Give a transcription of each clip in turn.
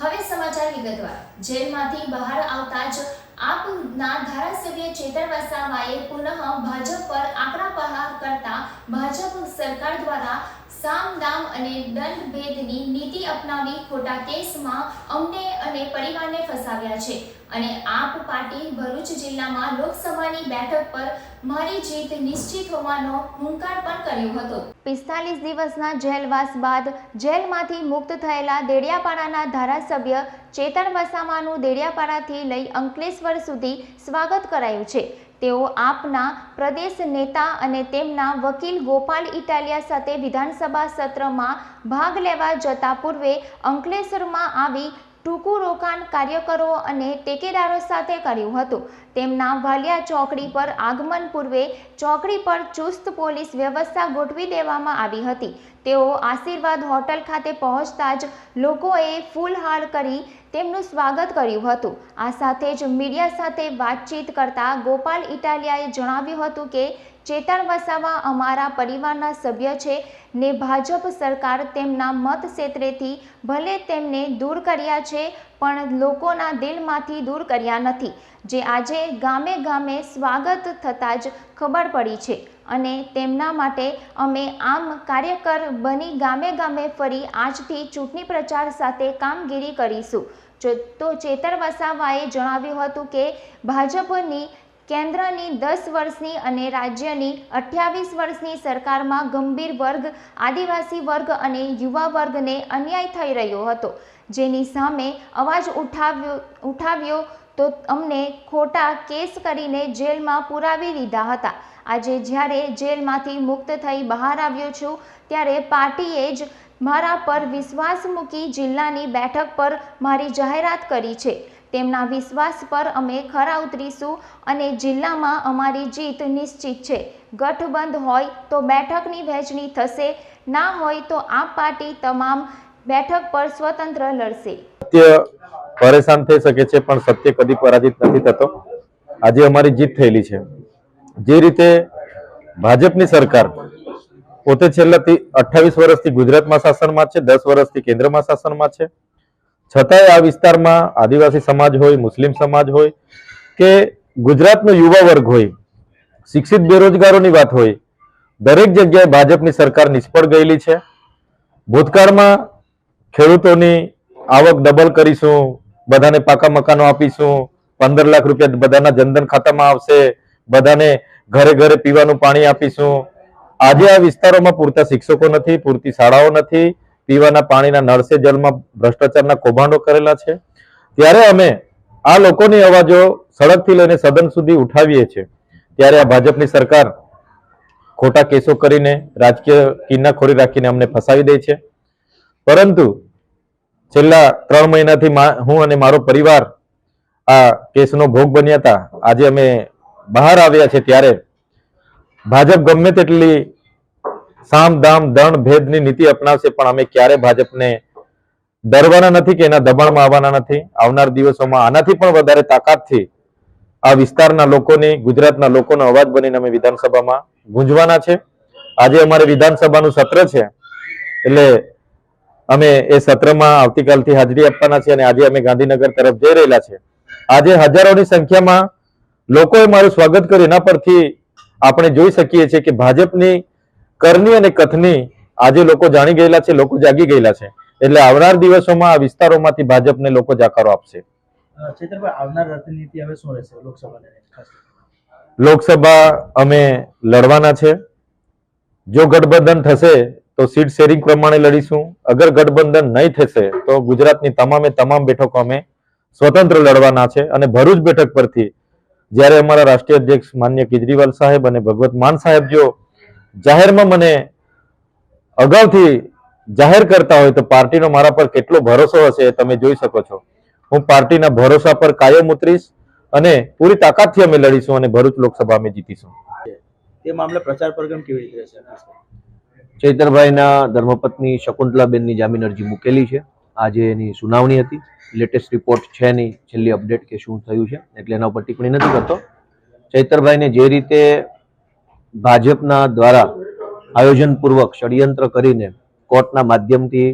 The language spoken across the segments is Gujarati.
હવે સમાચાર વિગતવાર. જેલમાંથી બહાર આવતા જ આપના ધારાસભ્ય ચેતર વસાવાએ પુનઃ ભાજપ પર આકરા પ્રહાર કરતા ભાજપ સરકાર દ્વારા સામ દામ અને દંડ ભેદની નીતિ અપનાવી ખોટા કેસમાં અમને અને પરિવારને ફસાવ્યા છે. અને આપ પાર્ટી ભરૂચ જિલ્લામાં લોકસભાની બેઠક પર મારી જીત નિશ્ચિત હોવાનો હુંકાર પણ કર્યો હતો. પિસ્તાલીસ દિવસના જેલવાસ બાદ જેલમાંથી મુક્ત થયેલા દેડિયાપાડાના ધારાસભ્ય ચેતન વસાવાનું દેડિયાપાડાથી લઈ અંકલેશ્વર સુધી સ્વાગત કરાયું છે. તેઓ આપના પ્રદેશ નેતા અને તેમના વકીલ ગોપાલ ઇટાલિયા સાથે વિધાનસભા સત્રમાં ભાગ લેવા જતા પૂર્વે અંકલેશ્વરમાં આવી ટૂંકું રોકાણ કાર્યકરો અને ટેકેદારો સાથે કર્યું હતું. તેમના વાલિયા ચોકડી પર આગમન પૂર્વે ચોકડી પર ચુસ્ત પોલીસ વ્યવસ્થા ગોઠવી દેવામાં આવી હતી. તેઓ આશીર્વાદ હોટલ ખાતે પહોંચતા જ લોકોએ ફૂલહાર કરી તેમનું સ્વાગત કર્યું હતું. આ સાથે જ મીડિયા સાથે વાતચીત કરતા ગોપાલ ઇટાલિયાએ જણાવ્યું હતું કે ચેતન વસાવા અમારા પરિવારના સભ્ય છે ને ભાજપ સરકાર તેમના મત ક્ષેત્રેથી ભલે તેમને દૂર કર્યા છે, પણ લોકોના દિલમાંથી દૂર કર્યા નથી. જે આજે ગામે ગામે સ્વાગત થતાં જ ખબર પડી છે અને તેમના માટે અમે આમ કાર્યકર બની ગામે ગામે ફરી આજથી ચૂંટણી પ્રચાર સાથે કામગીરી કરીશું. તો ચેતર વસાવાએ જણાવ્યું હતું કે, ભાજપની કેન્દ્રની દસ વર્ષની અને રાજ્યની અઠ્યાવીસ વર્ષની સરકારમાં ગંભીર વર્ગ, આદિવાસી વર્ગ અને યુવા વર્ગને અન્યાય થઈ રહ્યો હતો. જેની સામે અવાજ ઉઠાવ્યો ઉઠાવ્યો તો અમને ખોટા કેસ કરીને જેલમાં પુરાવી દીધા હતા. આજે જ્યારે જેલમાંથી મુક્ત થઈ બહાર આવ્યો છું, ત્યારે પાર્ટીએ જ મારા પર વિશ્વાસ મૂકી જિલ્લાની બેઠક પર મારી જાહેરાત કરી છે. તેમના વિશ્વાસ પર અમે ખરા ઉતરીશું અને જિલ્લામાં અમારી જીત નિશ્ચિત છે. ગઠબંધ હોય તો બેઠકની વહેંચણી થશે, ના હોય તો આ પાર્ટી તમામ બેઠક પર સ્વતંત્ર લડશે. સત્ય પરેશાન થઈ શકે છે, પણ સત્ય કદી પરાજિત નથી થતો. આજે અમારી જીત થયેલી છે. જે રીતે ભાજપની સરકાર પોતે છેલ્લા અઠ્ઠાવીસ વર્ષથી ગુજરાતમાં શાસનમાં છે, દસ વર્ષથી કેન્દ્રમાં શાસનમાં છે છતાંય આ વિસ્તારમાં આદિવાસી સમાજ હોય, મુસ્લિમ સમાજ હોય કે ગુજરાતનો યુવા વર્ગ હોય, શિક્ષિત બેરોજગારોની વાત હોય, દરેક જગ્યાએ ભાજપની સરકાર નિષ્ફળ ગયેલી છે. ભૂતકાળમાં ખેડૂતોની આવક ડબલ કરીશું, બધાને પાકા મકાનો આપીશું, પંદર લાખ રૂપિયા બધાના જનધન ખાતામાં આવશે, બધાને ઘરે ઘરે પીવાનું પાણી આપીશું. આજે આ વિસ્તારોમાં પૂરતા શિક્ષકો નથી, પૂરતી શાળાઓ નથી પીવાના પાણીના નળસે જલમાં ભ્રષ્ટાચારના કૌભાંડો કરેલા છે. ત્યારે અમે આ લોકોની અવાજો સડકથી લઈને સદન સુધી ઉઠાવીએ છીએ. ત્યારે આ ભાજપની સરકાર ખોટા કેસો કરીને રાજકીય કિન્નાખોરી રાખીને અમને ફસાવી દે છે. પરંતુ છેલ્લા ત્રણ મહિનાથી હું અને મારો પરિવાર આ કેસનો ભોગ બન્યા હતા. આજે અમે બહાર આવ્યા છે ત્યારે ભાજપ ગમે તેટલી સામ, દામ, દણ, ભેદની નીતિ અપનાવશે, પણ અમે ક્યારે ભાજપને ડરવાના નથી કે એના દબાણમાં આવવાના નથી? આવનાર દિવસોમાં આનાથી પણ વધારે તાકાતથી આ વિસ્તારના લોકોની, ગુજરાતના લોકોનો અવાજ બનીને અમે વિધાનસભામાં ગુંજવાના છે. આજે અમારે વિધાનસભાનું સત્ર છે, એટલે અમે એ સત્રમાં આવતીકાલથી હાજરી આપવાના છે અને આજે અમે ગાંધીનગર તરફ જઈ રહેલા છે. આજે હજારોની સંખ્યામાં લોકોએ મારું સ્વાગત કર્યું. એના પરથી આપણે જોઈ શકીએ છીએ કે ભાજપની કરની અને કથની આજે લોકો જાણી ગયેલા છે લોકો જાગી ગયેલા છે. એટલે આવનાર દિવસોમાં આ વિસ્તારોમાંથી ભાજપને લોકો જાકારો આપશે. આવનાર રણનીતિ હવે શું રહેશે લોકસભાને લોકસભા અમે લડવાના છે. જો ગઠબંધન થશે તો સીટ શેરિંગ પ્રમાણે લડીશું. અગર ગઠબંધન નહીં થશે તો ગુજરાતની તમામે તમામ બેઠકો અમે સ્વતંત્ર લડવાના છે. અને ભરૂચ બેઠક પરથી જ્યારે અમારા રાષ્ટ્રીય અધ્યક્ષ માન્ય કેજરીવાલ સાહેબ અને ભગવત માન સાહેબ જો જાહેરમાં મને અગાઉથી જાહેર કરતા હોય તો પાર્ટીનો મારા પર કેટલો ભરોસો હશે એ તમે જોઈ શકો છો. હું પાર્ટીના ભરોસા પર કાયમ ઉતરીશ અને પૂરી તાકાતથી અમે લડીશું અને ભરૂચ લોકસભા અમે જીતીશું. તે મામલે પ્રચાર પ્રોગ્રામ કેવી રીતે રહેશે? ચૈતરભાઈના ધર્મપત્ની શકુંતલાબેનની જામીન અરજી મૂકેલી છે. આજે એની સુનાવણી હતી. લેટેસ્ટ રિપોર્ટ છે નહીં. છેલ્લી અપડેટ કે શું થયું છે એટલે એના ઉપર ટિપ્પણી નથી કરતો. ચૈતરભાઈને જે રીતે ભાજપના દ્વારા આયોજનપૂર્વક ષડયંત્ર કરીને કોર્ટના માધ્યમથી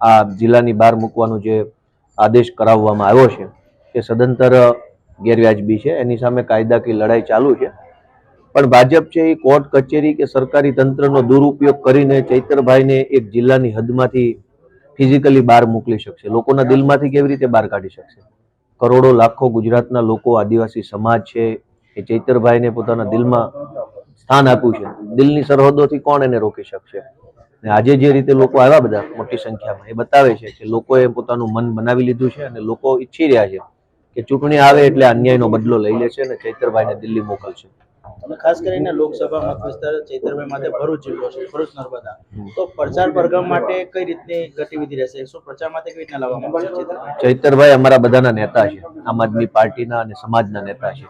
આ જિલ્લાની બહાર મૂકવાનું જે આદેશ કરાવવામાં આવ્યો છે તે સદંતર ગેરવ્યાજબી છે. એની સામે કાયદાકીય લડાઈ ચાલુ છે. પણ ભાજપ છે એ કોર્ટ, કચેરી કે સરકારી તંત્રનો દુરુપયોગ કરીને ચૈતરભાઈને એક જિલ્લાની હદમાંથી ફિઝિકલી બહાર મોકલી શકશે. લોકોના દિલમાંથી કેવી રીતે બહાર કાઢી શકશે? કરોડો, લાખો ગુજરાતના લોકો આદિવાસી સમાજ છે એ ચૈતરભાઈને પોતાના દિલમાં સ્થાન આપ્યું છે. દિલની સરહદોથી કોણ એને રોકી શકશે? ને આજે જે રીતે લોકો આવ્યા બધા મોટી સંખ્યામાં એ બતાવે છે કે લોકોએ પોતાનું મન બનાવી લીધું છે અને લોકો ઈચ્છી રહ્યા છે કે ચૂંટણી આવે એટલે અન્યાયનો બદલો લઈ લેશે અને ચૈતરભાઈને દિલ્હી મોકલશે. અને ખાસ કરીને લોકસભા મત વિસ્તાર ચૈતરભાઈ માટે ભરૂચ જિલ્લો છે ભરૂચ નર્મદા. તો પ્રચાર પ્રગમ માટે કઈ રીતની ગતિવિધિ રહેશે? શું પ્રચાર માટે કઈ રીતના લાવવામાં આવશે ચૈતરભાઈ? ચૈતરભાઈ અમારા બધાના નેતા છે. આમ આદમી પાર્ટીના અને સમાજના નેતા છે.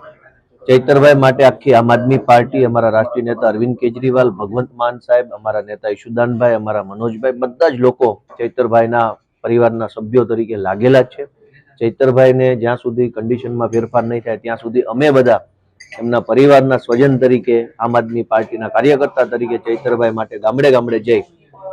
ચૈતરભાઈ માટે આખી આમ આદમી પાર્ટી, અમારા રાષ્ટ્રીય નેતા અરવિંદ કેજરીવાલ, ભગવંત માન સાહેબ, અમારા નેતા ઈશુદાનભાઈ, અમારા મનોજભાઈ, બધા જ લોકો ચૈતરભાઈના પરિવારના સભ્યો તરીકે લાગેલા છે. ચૈતરભાઈને જ્યાં સુધી કન્ડિશનમાં ફેરફાર નહીં થાય, ત્યાં સુધી અમે બધા એમના પરિવારના સ્વજન તરીકે, આમ આદમી પાર્ટીના કાર્યકર્તા તરીકે ચૈતરભાઈ માટે ગામડે ગામડે જઈ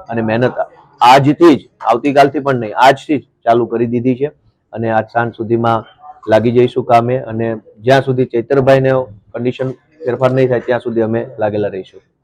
અને મહેનત આજથી જ, આવતીકાલથી પણ નહીં, આજથી જ ચાલુ કરી દીધી છે. અને આજ સાંજ સુધીમાં લાગી જઈશું કામે અને જ્યાં સુધી ચૈતરભાઈને કન્ડિશન ફેરફાર નહીં થાય ત્યાં સુધી અમે લાગેલા રહીશું.